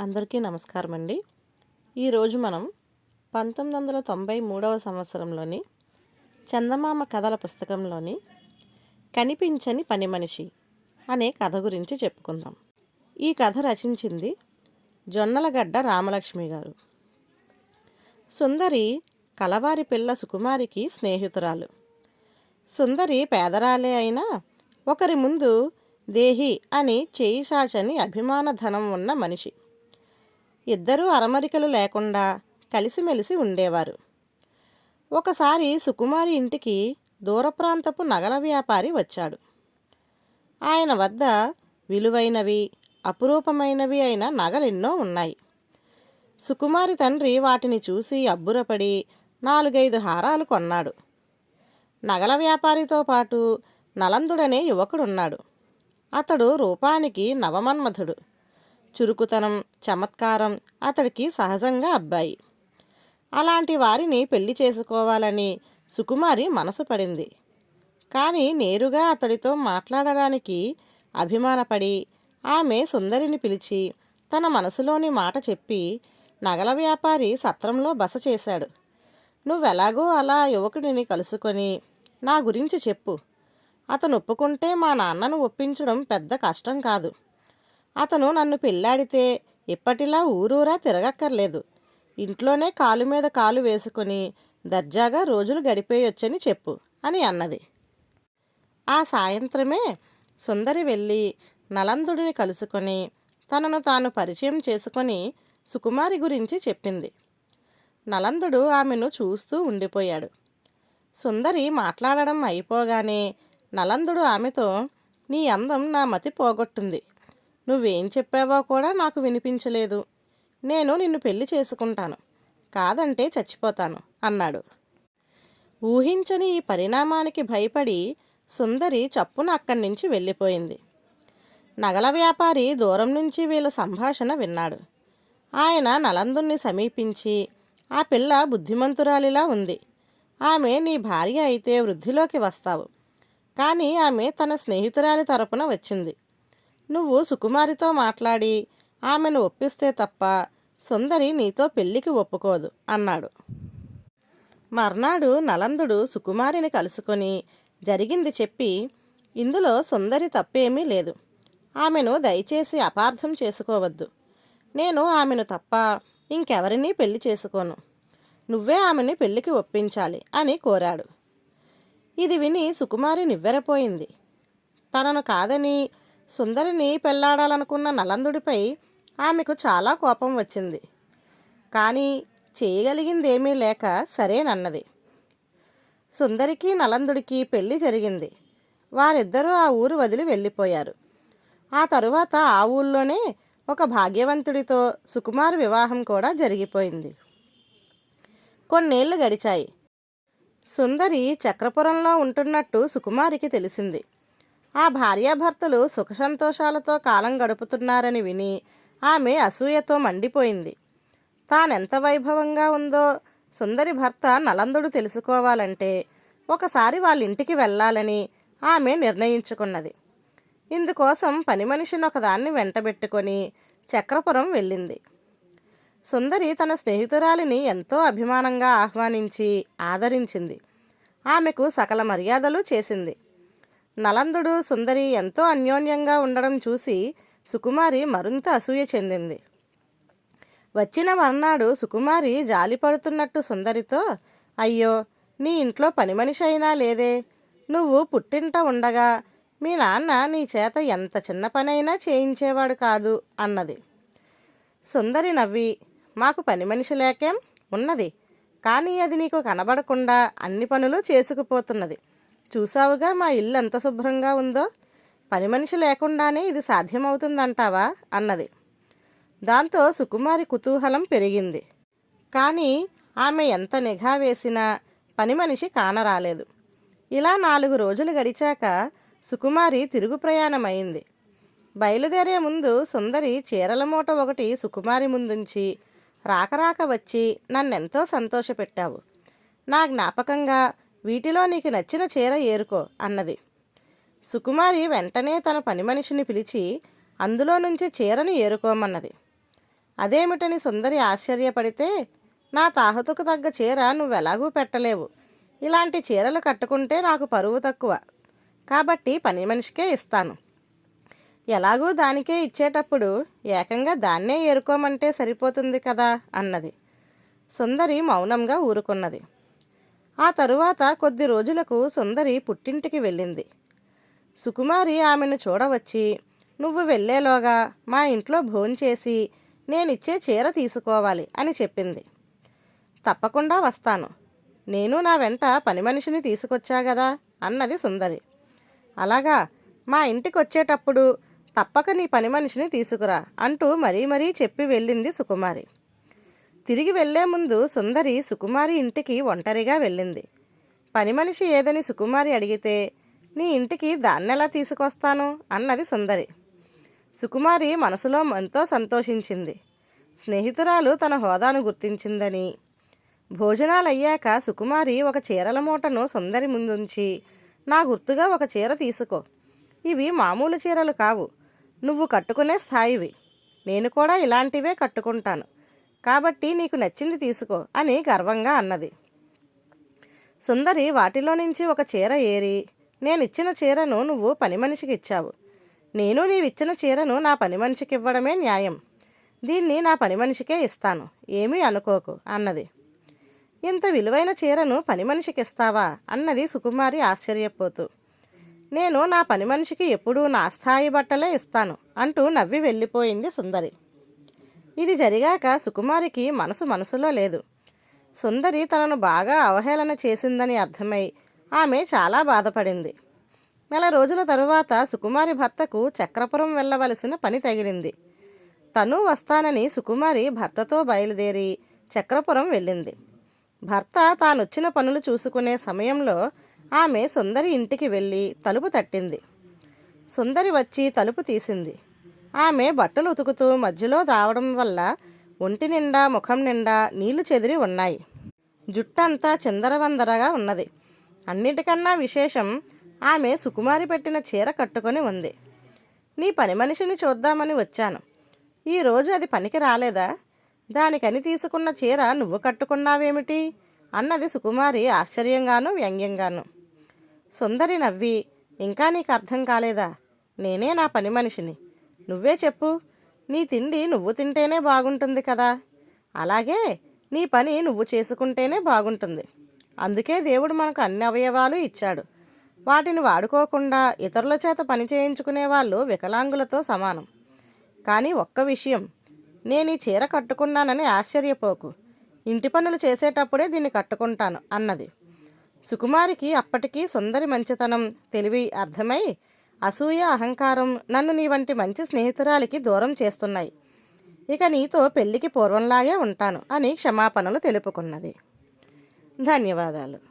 అందరికీ నమస్కారం అండి ఈరోజు మనం పంతొమ్మిది వందల తొంభై మూడవ సంవత్సరంలోని చందమామ కథల పుస్తకంలోని కనిపించని పని మనిషి అనే కథ గురించి చెప్పుకుందాం. ఈ కథ రచించింది జొన్నలగడ్డ రామలక్ష్మి గారు. సుందరి కలవారి పిల్ల సుకుమారికి స్నేహితురాలు. సుందరి పేదరాలే అయినా ఒకరి ముందు దేహి అని చేయి చాచని అభిమాన ధనం ఉన్న మనిషి. ఇద్దరూ అరమరికలు లేకుండా కలిసిమెలిసి ఉండేవారు. ఒకసారి సుకుమారి ఇంటికి దూర ప్రాంతపు నగల వ్యాపారి వచ్చాడు. ఆయన వద్ద విలువైనవి అపురూపమైనవి అయిన నగలెన్నో ఉన్నాయి. సుకుమారి తండ్రి వాటిని చూసి అబ్బురపడి నాలుగైదు హారాలు కొన్నాడు. నగల వ్యాపారితో పాటు నలందుడనే యువకుడున్నాడు. అతడు రూపానికి నవమన్మధుడు. చురుకుతనం చమత్కారం అతడికి సహజంగా అబ్బాయి. అలాంటి వారిని పెళ్ళి చేసుకోవాలని సుకుమారి మనసు పడింది. కానీ నేరుగా అతడితో మాట్లాడడానికి అభిమానపడి ఆమె సుందరిని పిలిచి తన మనసులోని మాట చెప్పి నగల వ్యాపారి సత్రంలో బస చేశాడు. నువ్వెలాగో అలా యువకుడిని కలుసుకొని నా గురించి చెప్పు. అతను ఒప్పుకుంటే మా నాన్నను ఒప్పించడం పెద్ద కష్టం కాదు. అతను నన్ను పెళ్ళాడితే ఇప్పటిలా ఊరూరా తిరగక్కర్లేదు. ఇంట్లోనే కాలు మీద కాలు వేసుకొని దర్జాగా రోజులు గడిపేయొచ్చని చెప్పు అని అన్నది. ఆ సాయంత్రమే సుందరి వెళ్ళి నలందుడిని కలుసుకొని తనను తాను పరిచయం చేసుకొని సుకుమారి గురించి చెప్పింది. నలందుడు ఆమెను చూస్తూ ఉండిపోయాడు. సుందరి మాట్లాడడం అయిపోగానే నలందుడు ఆమెతో నీ అందం నా మతి పోగొట్టుంది. నువ్వేం చెప్పావో కూడా నాకు వినిపించలేదు. నేను నిన్ను పెళ్ళి చేసుకుంటాను. కాదంటే చచ్చిపోతాను అన్నాడు. ఊహించని ఈ పరిణామానికి భయపడి సుందరి చప్పున అక్కడి నుంచి వెళ్ళిపోయింది. నగల వ్యాపారి దూరం నుంచి వీళ్ళ సంభాషణ విన్నాడు. ఆయన నలందుణ్ణి సమీపించి ఆ పిల్ల బుద్ధిమంతురాలిలా ఉంది. ఆమె నీ భార్య అయితే వృద్ధిలోకి వస్తావు. కానీ ఆమె తన స్నేహితురాలి తరపున వచ్చింది. నువ్వు సుకుమారితో మాట్లాడి ఆమెను ఒప్పిస్తే తప్ప సుందరి నీతో పెళ్ళికి ఒప్పుకోదు అన్నాడు. మర్నాడు నలందుడు సుకుమారిని కలుసుకొని జరిగింది చెప్పి ఇందులో సుందరి తప్పేమీ లేదు. ఆమెను దయచేసి అపార్థం చేసుకోవద్దు. నేను ఆమెను తప్ప ఇంకెవరినీ పెళ్ళి చేసుకోను. నువ్వే ఆమెని పెళ్ళికి ఒప్పించాలి అని కోరాడు. ఇది విని సుకుమారి నివ్వెరపోయింది. తనను కాదని సుందరిని పెళ్ళాడాలనుకున్న నలందుడిపై ఆమెకు చాలా కోపం వచ్చింది. కానీ చేయగలిగిందేమీ లేక సరేనన్నది. సుందరికి నలందుడికి పెళ్ళి జరిగింది. వారిద్దరూ ఆ ఊరు వదిలి వెళ్ళిపోయారు. ఆ తరువాత ఆ ఊళ్ళోనే ఒక భాగ్యవంతుడితో సుకుమార్ వివాహం కూడా జరిగిపోయింది. కొన్నేళ్ళు గడిచాయి. సుందరి చక్రపురంలో ఉంటున్నట్టు సుకుమారికి తెలిసింది. ఆ భార్యాభర్తలు సుఖసంతోషాలతో కాలం గడుపుతున్నారని విని ఆమె అసూయతో మండిపోయింది. తానెంత వైభవంగా ఉందో సుందరి భర్త నలందుడు తెలుసుకోవాలంటే ఒకసారి వాళ్ళ ఇంటికి వెళ్ళాలని ఆమె నిర్ణయించుకున్నది. ఇందుకోసం పని మనిషిని ఒకదాన్ని వెంటబెట్టుకొని చక్రపురం వెళ్ళింది. సుందరి తన స్నేహితురాలిని ఎంతో అభిమానంగా ఆహ్వానించి ఆదరించింది. ఆమెకు సకల మర్యాదలు చేసింది. నలందుడు సుందరి ఎంతో అన్యోన్యంగా ఉండడం చూసి సుకుమారి మరింత అసూయ చెందింది. వచ్చిన మర్నాడు సుకుమారి జాలిపడుతున్నట్టు సుందరితో అయ్యో నీ ఇంట్లో పని మనిషి అయినా లేదే. నువ్వు పుట్టింట ఉండగా మీ నాన్న నీ చేత ఎంత చిన్న పనైనా చేయించేవాడు కాదు అన్నది. సుందరి నవ్వి మాకు పని మనిషి లేకేం? ఉన్నది. కానీ అది నీకు కనబడకుండా అన్ని పనులు చేసుకుపోతున్నది. చూసావుగా మా ఇల్లు ఎంత శుభ్రంగా ఉందో? పని మనిషి లేకుండానే ఇది సాధ్యమవుతుందంటావా? అన్నది. దాంతో సుకుమారి కుతూహలం పెరిగింది. కానీ ఆమె ఎంత నిఘా వేసినా పని మనిషి కానరాలేదు. ఇలా నాలుగు రోజులు గడిచాక సుకుమారి తిరుగు ప్రయాణమైంది. బయలుదేరే ముందు సుందరి చీరల మూట ఒకటి సుకుమారి ముందుంచి రాకరాక వచ్చి నన్నెంతో సంతోషపెట్టావు. నా జ్ఞాపకంగా వీటిలో నీకు నచ్చిన చీర ఏరుకో అన్నది. సుకుమారి వెంటనే తన పని మనిషిని పిలిచి అందులో నుంచి చీరను ఏరుకోమన్నది. అదేమిటని సుందరి ఆశ్చర్యపడితే నా తాహతుకు తగ్గ చీర నువ్వెలాగూ పెట్టలేవు. ఇలాంటి చీరలు కట్టుకుంటే నాకు పరువు తక్కువ. కాబట్టి పని మనిషికే ఇస్తాను. ఎలాగూ దానికే ఇచ్చేటప్పుడు ఏకంగా దాన్నే ఏరుకోమంటే సరిపోతుంది కదా అన్నది. సుందరి మౌనంగా ఊరుకున్నది. ఆ తరువాత కొద్ది రోజులకు సుందరి పుట్టింటికి వెళ్ళింది. సుకుమారి ఆమెను చూడవచ్చి నువ్వు వెళ్ళేలోగా మా ఇంట్లో భోంచేసి నేనిచ్చే చీర తీసుకోవాలి అని చెప్పింది. తప్పకుండా వస్తాను. నేను నా వెంట పని మనిషిని తీసుకొచ్చా కదా అన్నది సుందరి. అలాగా మా ఇంటికి వచ్చేటప్పుడు తప్పక నీ పని మనిషిని తీసుకురా అంటూ మరీ మరీ చెప్పి వెళ్ళింది సుకుమారి. తిరిగి వెళ్ళే ముందు సుందరి సుకుమారి ఇంటికి ఒంటరిగా వెళ్ళింది. పని మనిషి ఏదని సుకుమారి అడిగితే నీ ఇంటికి దాన్నెలా తీసుకొస్తాను? అన్నది సుందరి. సుకుమారి మనసులో ఎంతో సంతోషించింది. స్నేహితురాలు తన హోదాను గుర్తించిందని. భోజనాలయ్యాక సుకుమారి ఒక చీరల మూటను సుందరి ముందుంచి నా గుర్తుగా ఒక చీర తీసుకో. ఇవి మామూలు చీరలు కావు. నువ్వు కట్టుకునే స్థాయివి. నేను కూడా ఇలాంటివే కట్టుకుంటాను. కాబట్టి నీకు నచ్చింది తీసుకో అని గర్వంగా అన్నది. సుందరి వాటిలో నుంచి ఒక చీర ఏరి నేనిచ్చిన చీరను నువ్వు పని మనిషికి ఇచ్చావు. నేను నీవిచ్చిన చీరను నా పని మనిషికి ఇవ్వడమే న్యాయం. దీన్ని నా పని మనిషికే ఇస్తాను. ఏమీ అనుకోకు అన్నది. ఇంత విలువైన చీరను పని మనిషికి ఇస్తావా అన్నది సుకుమారి ఆశ్చర్యపోతూ. నేను నా పని మనిషికి ఎప్పుడూ నా స్థాయి బట్టలే ఇస్తాను అంటూ నవ్వి వెళ్ళిపోయింది సుందరి. ఇది జరిగాక సుకుమారికి మనసు మనసులో లేదు. సుందరి తనను బాగా అవహేళన చేసిందని అర్థమై ఆమె చాలా బాధపడింది. నెల రోజుల తరువాత సుకుమారి భర్తకు చక్రపురం వెళ్ళవలసిన పని తగిలింది. తను వస్తానని సుకుమారి భర్తతో బయలుదేరి చక్రపురం వెళ్ళింది. భర్త తానొచ్చిన పనులు చూసుకునే సమయంలో ఆమె సుందరి ఇంటికి వెళ్ళి తలుపు తట్టింది. సుందరి వచ్చి తలుపు తీసింది. ఆమె బట్టలు ఉతుకుతూ మధ్యలో రావడం వల్ల ఒంటి నిండా ముఖం నిండా నీళ్ళు చెదిరి ఉన్నాయి. జుట్టంతా చిందరవందరగా ఉన్నది. అన్నిటికన్నా విశేషం ఆమె సుకుమారి పెట్టిన చీర కట్టుకొని ఉంది. నీ పని మనిషిని చూద్దామని వచ్చాను. ఈరోజు అది పనికి రాలేదా? దానికని తీసుకున్న చీర నువ్వు కట్టుకున్నావేమిటి? అన్నది సుకుమారి ఆశ్చర్యంగాను వ్యంగ్యంగాను. సుందరి నవ్వి ఇంకా నీకు అర్థం కాలేదా? నేనే నా పని మనిషిని. నువ్వే చెప్పు. నీ తిండి నువ్వు తింటేనే బాగుంటుంది కదా. అలాగే నీ పని నువ్వు చేసుకుంటేనే బాగుంటుంది. అందుకే దేవుడు మనకు అన్ని అవయవాలు ఇచ్చాడు. వాటిని వాడుకోకుండా ఇతరుల చేత పని చేయించుకునే వాళ్ళు వికలాంగులతో సమానం. కానీ ఒక్క విషయం నేను ఈ చీర కట్టుకున్నానని ఆశ్చర్యపోకు. ఇంటి పనులు చేసేటప్పుడే దీన్ని కట్టుకుంటాను అన్నది. సుకుమారికి అప్పటికీ సుందరి మంచితనం తెలివి అర్థమై అసూయ అహంకారం నన్ను నీ వంటి మంచి స్నేహితురాలికి దూరం చేస్తున్నాయి. ఇక నీతో పెళ్ళికి పూర్వంలాగే ఉంటాను అని క్షమాపణలు తెలుపుకున్నది. ధన్యవాదాలు.